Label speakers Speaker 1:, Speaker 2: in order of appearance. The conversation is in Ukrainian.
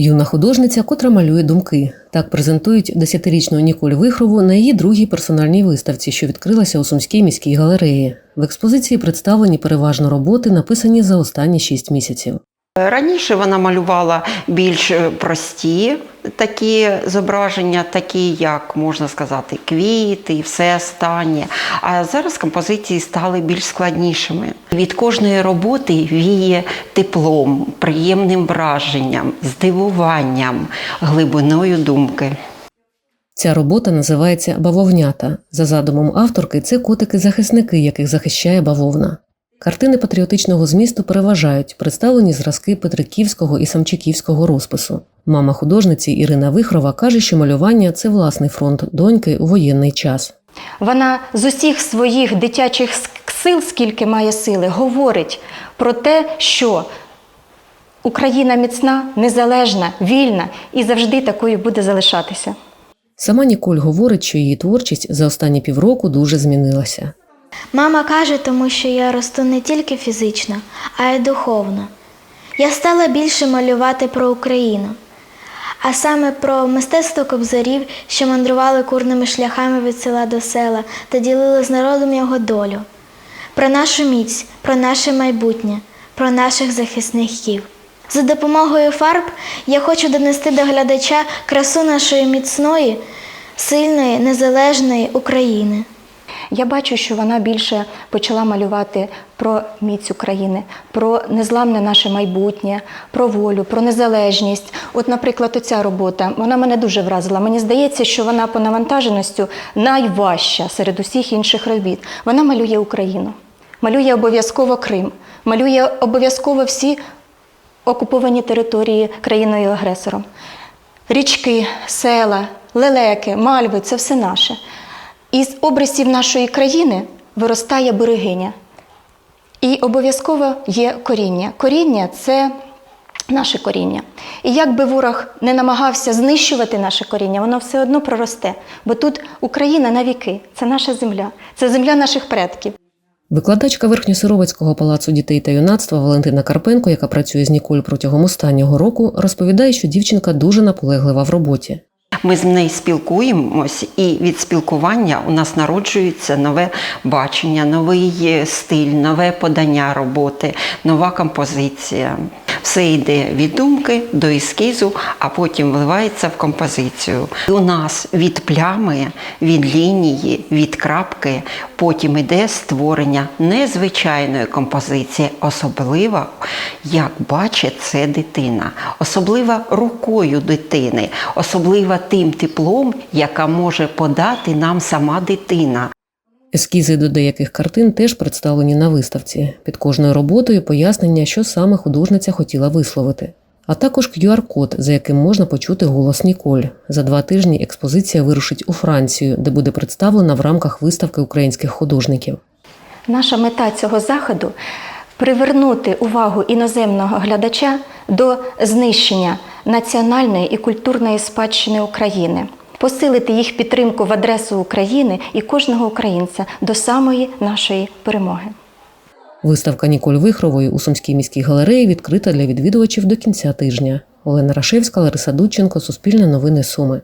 Speaker 1: Юна художниця, котра малює думки. Так презентують десятирічну Ніколь Вихрову на її другій персональній виставці, що відкрилася у Сумській міській галереї. В експозиції представлені переважно роботи, написані за останні шість місяців.
Speaker 2: Раніше вона малювала більш е, прості такі зображення, такі, як можна сказати, квіти все останнє. А зараз композиції стали більш складнішими. Від кожної роботи віє теплом, приємним враженням, здивуванням, глибиною думки.
Speaker 1: Ця робота називається Бавовнята. За задумом авторки, це котики-захисники, яких захищає бавовна. Картини патріотичного змісту переважають представлені зразки Петриківського і Самчиківського розпису. Мама художниці Ірина Вихрова каже, що малювання це власний фронт доньки у воєнний час.
Speaker 3: Вона з усіх своїх дитячих сил, скільки має сили, говорить про те, що Україна міцна, незалежна, вільна і завжди такою буде залишатися.
Speaker 1: Сама Ніколь говорить, що її творчість за останні півроку дуже змінилася.
Speaker 4: Мама каже, тому що я росту не тільки фізично, а й духовно. Я стала більше малювати про Україну, а саме про мистецтво кобзарів, що мандрували курними шляхами від села до села та ділили з народом його долю, про нашу міць, про наше майбутнє, про наших захисників. За допомогою фарб я хочу донести до глядача красу нашої міцної, сильної, незалежної України.
Speaker 3: Я бачу, що вона більше почала малювати про міць України, про незламне наше майбутнє, про волю, про незалежність. От, наприклад, оця робота вона мене дуже вразила. Мені здається, що вона по навантаженості найважча серед усіх інших робіт. Вона малює Україну, малює обов'язково Крим, малює обов'язково всі окуповані території країною-агресором. Річки, села, лелеки, мальви це все наше. Із образів нашої країни виростає берегиня. І обов'язково є коріння. Коріння це наше коріння. І як би ворог не намагався знищувати наше коріння, воно все одно проросте. Бо тут Україна на віки, це наша земля, це земля наших предків.
Speaker 1: Викладачка Верхньосировицького палацу дітей та юнацтва Валентина Карпенко, яка працює з Ніколь протягом останнього року, розповідає, що дівчинка дуже наполеглива в роботі.
Speaker 2: Ми з нею спілкуємось, і від спілкування у нас народжується нове бачення, новий е, стиль, нове подання роботи, нова композиція. Все йде від думки до ескізу, а потім вливається в композицію. І у нас від плями, від лінії, від крапки, потім іде створення незвичайної композиції, особливо, як бачить це дитина, особливо рукою дитини, особливо тим теплом, яка може подати нам сама дитина.
Speaker 1: Ескізи до деяких картин теж представлені на виставці. Під кожною роботою пояснення, що саме художниця хотіла висловити. А також QR-код, за яким можна почути голос Ніколь. За два тижні експозиція вирушить у Францію, де буде представлена в рамках виставки українських художників.
Speaker 3: Наша мета цього заходу привернути увагу іноземного глядача до знищення національної і культурної спадщини України, посилити їх підтримку в адресу України і кожного українця до самої нашої перемоги.
Speaker 1: Виставка Ніколь Вихрової у Сумській міській галереї відкрита для відвідувачів до кінця тижня. Олена Рашевська, Лариса Дудченко, Суспільне новини Суми.